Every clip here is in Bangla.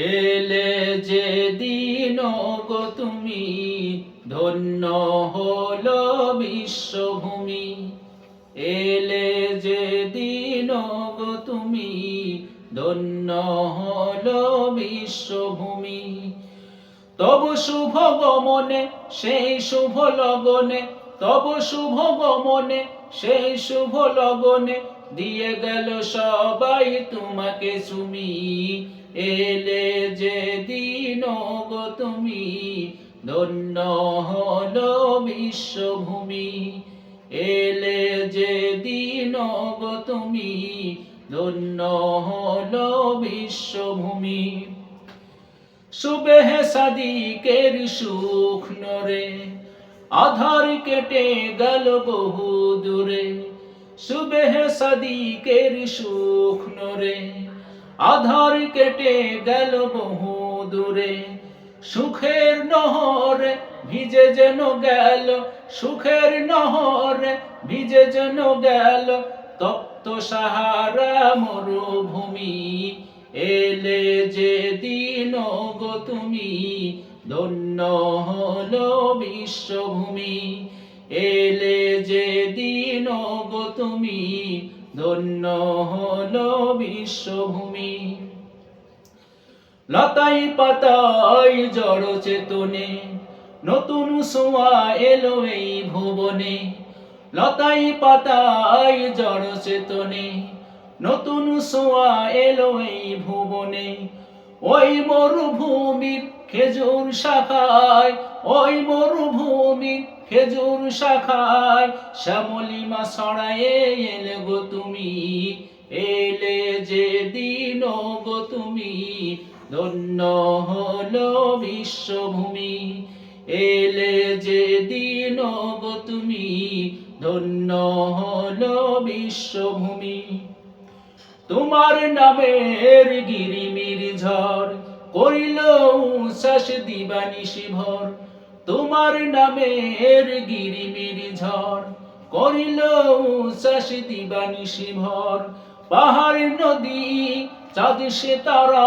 এলে যে দিন গো তুমি ধন্য হলো বিশ্বভূমি। এলে যে দিন গো তুমি ধন্য হলো বিশ্বভূমি। তব শুভ গমনে, সেই শুভ লগনে, তব শুভ গমনে, সেই শুভ লগনে, দিয়ে গেল সবাই তোমাকে সুমি। এলে যে দিন গো তুমি ধন্য হলো বিশ্বভূমি। এলে যে দিন গো তুমি ধন্য হলো বিশ্বভূমি। সুবেহে সাদিকের সুখ নরে, আধার কেটে গেল বহু দূরে সুবেহে সাদিকের সুখ নরে আধার কেটে গেল বহু দূরে। সুখের নহর ভিজে যেন গেল, সুখের নহর ভিজে যেন গেল। তপ্ত সাহারা মরুভূমি, এলে যে দিন গো তুমি, ধন্য হলো বিশ্বভূমি। এলে যে দিন গো তুমি, ধন্য হলো বিশ্বভূমি। লতাই পাতাই জড় চেতনে, নতুন সোয়া এলো এই ভুবনে। লতাই পাতাই জড় চেতনে, নতুন সোয়া এলো এই ভুবনে। ওই মরুভূমির খেজুর শাখায়, ওই মরুভূমির খেজুর শাখায়, শ্যামলিমা ছড়ায়ে এলে গো তুমি, এলে যে দিন গো তুমি, ধন্য হলো বিশ্বভূমি, এলে যে দিন গো তুমি, ধন্য হলো বিশ্বভূমি। তোমার নামের গিরিমির ঝড় করিল উচ্ছ্বাস দিবানিশি ভর তোমার নামের গিরিমির ঝড় করিল উচ্ছ্বাস দিবানিশি ভর পাহাড় নদী, চাঁদ সে তারা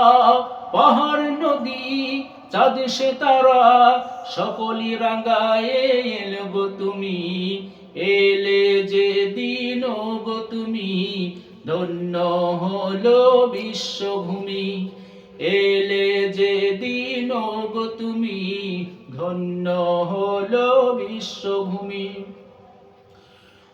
পাহাড় নদী, চাঁদ সে তারা সকলি রাঙ্গায়ে এলো গো তুমি, এলে যে দিন গো তুমি। ধন্য হলো বিশ্বভূমি, এলে যে দিন গো তুমি, ধন্য হলো বিশ্বভূমি।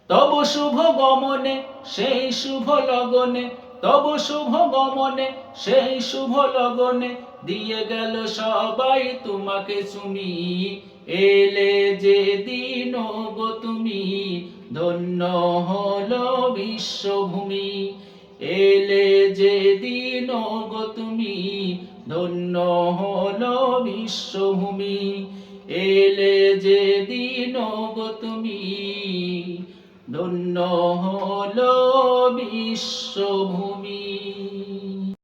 তব শুভ গমনে সেই শুভ লগনে, তব শুভ গমনে সেই শুভ লগনে দিয়ে গেল সবাই তোমাকে চুমি এলে যে দিন গো তুমি, ধন্য হলো বিশ্বভূমি। এলে যে দিন গো তুমি, ধন্য হলো বিশ্বভূমি। এলে যে দিন গো তুমি, ধন্য হলো বিশ্বভূমি।